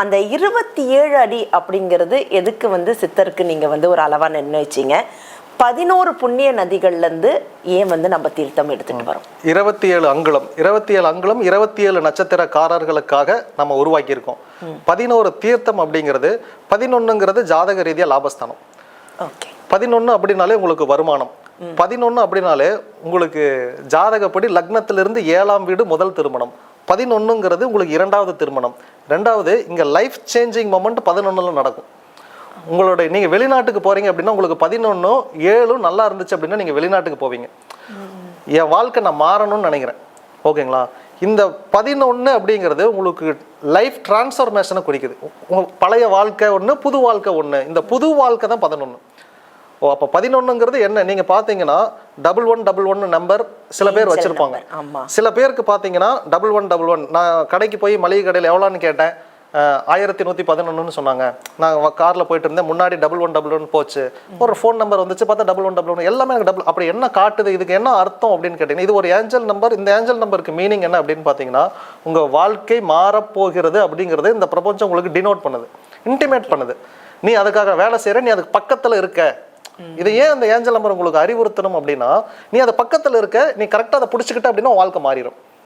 அந்த இருபத்தி ஏழு அடி அப்படிங்கிறது எதுக்கு வந்து சித்தருக்கு நீங்கள் வந்து ஒரு அளவாக நிர்ணயிச்சீங்க பதினோரு புண்ணிய நதிகள்லேருந்து ஏன் வந்து நம்ம தீர்த்தம் எடுத்துகிட்டு வரோம்? இருபத்தி ஏழு அங்குலம். இருபத்தி ஏழு அங்குலம் இருபத்தி ஏழு நட்சத்திரக்காரர்களுக்காக நம்ம உருவாக்கியிருக்கோம். பதினோரு தீர்த்தம் அப்படிங்கிறது பதினொன்னுங்கிறது ஜாதக ரீதியா லாபஸ்தானம். ஓகே. பதினொன்று அப்படின்னாலே உங்களுக்கு வருமானம். பதினொன்று அப்படின்னாலே உங்களுக்கு ஜாதகப்படி லக்னத்திலிருந்து ஏழாம் வீடு முதல் திருமணம். பதினொன்றுங்கிறது உங்களுக்கு இரண்டாவது திருமணம். ரெண்டாவது இங்கே லைஃப் சேஞ்சிங் மொமெண்ட் பதினொன்றில் நடக்கும். உங்களுடைய நீங்கள் வெளிநாட்டுக்கு போகிறீங்க அப்படின்னா உங்களுக்கு பதினொன்றும் ஏழும் நல்லா இருந்துச்சு அப்படின்னா நீங்கள் வெளிநாட்டுக்கு போவீங்க. என் வாழ்க்கை நான் மாறணும்னு நினைக்கிறேன். ஓகேங்களா? இந்த பதினொன்று அப்படிங்கிறது உங்களுக்கு லைஃப் டிரான்ஸ்ஃபர்மேஷனை குறிக்குது. உங்கள் பழைய வாழ்க்கை ஒன்று புது வாழ்க்கை ஒன்று இந்த புது வாழ்க்கை தான் பதினொன்று ஓ அப்போ பதினொன்றுங்கிறது என்ன? நீங்கள் பார்த்தீங்கன்னா double one double one number சில பேர் வச்சுருப்பாங்க. சில பேருக்கு பார்த்தீங்கன்னா டபுள் ஒன் டபுள் ஒன் நான் கடைக்கு போய் மளிகை கடையில் எவ்வளோன்னு கேட்டேன். ஆயிரத்தி நூற்றி பதினொன்றுன்னு சொன்னாங்க. நான் காரில் போயிட்டு இருந்தேன். முன்னாடி டபுள் ஒன் டபுள் ஒன் போச்சு. ஒரு ஃபோன் நம்பர் வந்துச்சு பார்த்தா டபுள் ஒன் டபுள் ஒன் எல்லாமே எனக்கு டபுள் அப்படி என்ன காட்டுது? இதுக்கு என்ன அர்த்தம் அப்படின்னு கேட்டிங்கன்னா இது ஒரு ஏஞ்சல் நம்பர் இந்த ஏஞ்சல் நம்பருக்கு மீனிங் என்ன அப்படின்னு பார்த்தீங்கன்னா உங்கள் வாழ்க்கை மாறப்போகிறது அப்படிங்கிறது இந்த பிரபஞ்சம் உங்களுக்கு டினோட் பண்ணுது. இன்டிமேட் பண்ணுது. நீ அதுக்காக வேலை செய்கிற நீ அதுக்கு பக்கத்தில் இருக்க. இதை ஏன் அந்த ஏஞ்சல் நம்பர் உங்களுக்கு அறிவுறுத்தணும் அப்படின்னா நீ அதை பக்கத்தில் இருக்க நீ கரெக்டாக அதை பிடிச்சிக்கிட்ட அப்படின்னா உன் வாழ்க்கை மாறிடும்